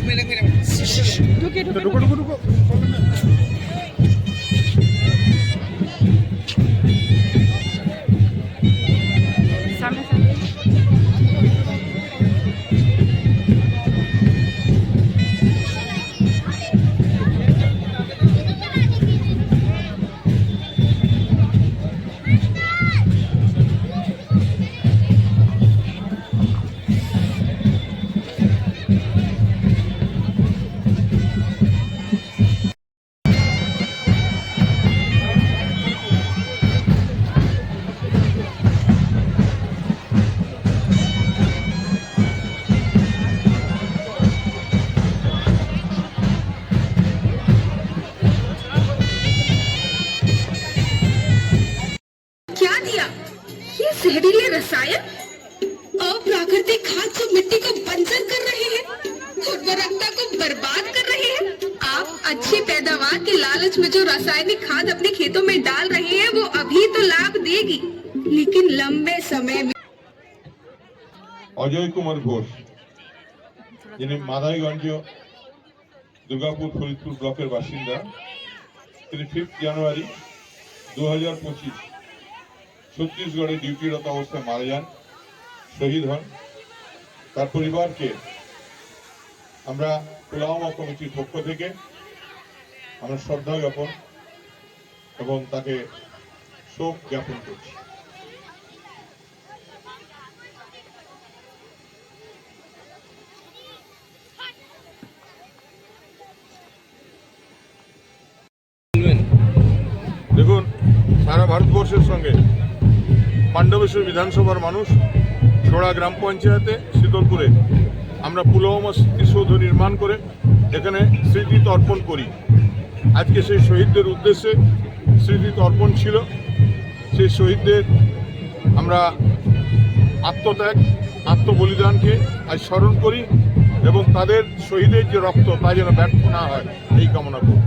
mira, mira, mira. जहरीले रसायन अप्राकृतिक खाद जो मिट्टी को बंजर कर रहे हैं उर्वरकता को बर्बाद कर रहे हैं आप अच्छी पैदावार के लालच में जो रासायनिक खाद अपने खेतों में डाल रहे हैं वो अभी तो लाभ देगी लेकिन लंबे समय में অজয় কুমার ঘোষ যিনি মাদাইগঞ্জ দুর্গাপুর ফরিদপুর ব্লকের বাসিন্দা তিনি ফিফথ জানুয়ারি দু হাজার পঁচিশ ছত্তিশগড়ে ডিউটিরত অবস্থায় মারা যান, শহীদ হন। তার পরিবারকে আমরা পুলাওমা কমিটির পক্ষ থেকে আমরা শ্রদ্ধা জ্ঞাপন এবং তাকে শোক জ্ঞাপন করছি। দেখুন, সারা ভারতবর্ষের সঙ্গে পাণ্ডবেশ্বর বিধানসভার মানুষ ছোড়া গ্রাম পঞ্চায়েতে, শীতলপুরে। আমরা পুলওয়ামা স্মৃতিসৌধ নির্মাণ করে এখানে স্মৃতি তর্পণ করি। আজকে সেই শহীদদের উদ্দেশ্যে স্মৃতি তর্পণ ছিল। সেই শহীদদের আমরা আত্মত্যাগ, আত্মবলিদানকে আজ স্মরণ করি এবং তাদের শহীদের যে রক্ত তা যেন ব্যর্থ না হয়, এই কামনা করি।